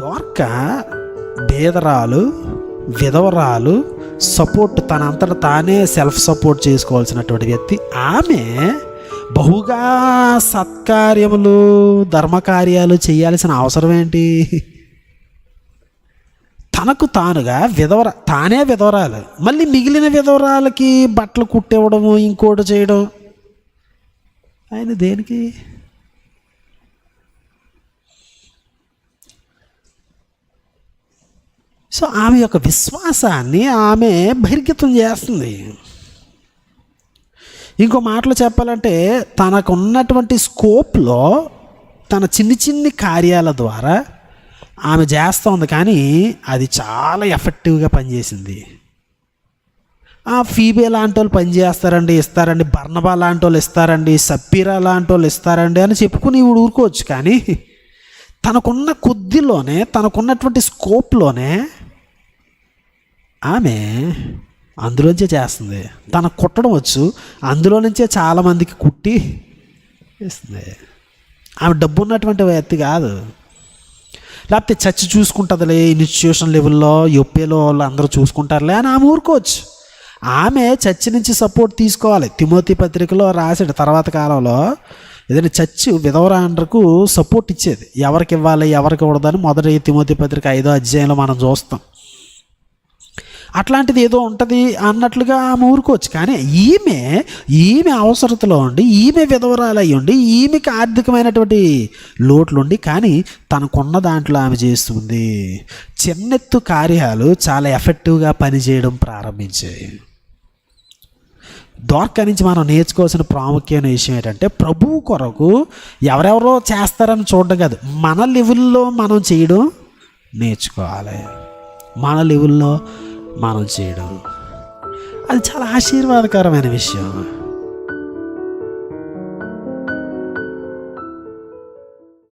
దోర్క బేదరాలు విధవరాలు సపోర్ట్ తనంతట తానే సెల్ఫ్ సపోర్ట్ చేసుకోవాల్సినటువంటి వ్యక్తి. ఆమె బహుగా సత్కార్యములు ధర్మకార్యాలు చేయాల్సిన అవసరం ఏంటి? తనకు తానుగా విధవర తానే విధవరాలు. మళ్ళీ మిగిలిన విధవరాలకి బట్టలు కుట్టివ్వడము ఇంకోటి చేయడం. ఆయన దేనికి? సో ఆమె యొక్క విశ్వాసాన్ని ఆమె బహిర్గతం చేస్తుంది. ఇంకో మాటలు చెప్పాలంటే తనకు ఉన్నటువంటి స్కోప్లో తన చిన్ని చిన్ని కార్యాల ద్వారా ఆమె చేస్తోంది కానీ అది చాలా ఎఫెక్టివ్గా పనిచేసింది. ఆ ఫీబే లాంటి వాళ్ళు పనిచేస్తారండి ఇస్తారండి బర్ణబా లాంటి వాళ్ళు ఇస్తారండి సప్పీరా లాంటి వాళ్ళు ఇస్తారండి అని చెప్పుకుని ఇవి ఊరుకోవచ్చు కానీ తనకున్న కొద్దిలోనే తనకున్నటువంటి స్కోప్లోనే ఆమె అందులోంచే చేస్తుంది. తన కుట్టడం వచ్చు. అందులో నుంచే చాలామందికి కుట్టి ఇస్తుంది ఆమె డబ్బు ఉన్నటువంటి వ్యక్తి కాదు. లేకపోతే చచ్చి చూసుకుంటుందిలే ఇన్స్టిట్యూషన్ లెవెల్లో యొప్పేలో వాళ్ళు అందరూ చూసుకుంటారులే అని ఆమె ఊరుకోవచ్చు. ఆమె చర్చి నుంచి సపోర్ట్ తీసుకోవాలి. తిమోతి పత్రికలో రాసాడు తర్వాత కాలంలో ఏదైనా చర్చి విధవరాండ్రకు సపోర్ట్ ఇచ్చేది. ఎవరికి ఇవ్వాలి ఎవరికి ఇవ్వడదని మొదటి తిమోతి పత్రిక ఐదో అధ్యాయంలో మనం చూస్తాం. అట్లాంటిది ఏదో ఉంటుంది అన్నట్లుగా ఆమె ఊరుకోవచ్చు. కానీ ఈమె ఈమె అవసరతలో ఉండి ఈమె విధవరాలు అయ్యి ఉండి ఈమెకి ఆర్థికమైనటువంటి లోట్లుండి కానీ తనకున్న దాంట్లో ఆమె చేస్తుంది. చిన్నెత్తు కార్యాలు చాలా ఎఫెక్టివ్గా పనిచేయడం ప్రారంభించాయి. దోర్క నుంచి మనం నేర్చుకోవాల్సిన ప్రాముఖ్యమైన విషయం ఏంటంటే ప్రభువు కొరకు ఎవరెవరో చేస్తారని చూడడం కాదు. మన లెవెల్లో మనం చేయడం నేర్చుకోవాలి. మన లెవెల్లో మనం చేయడం. అది చాలా ఆశీర్వాదకరమైన విషయం.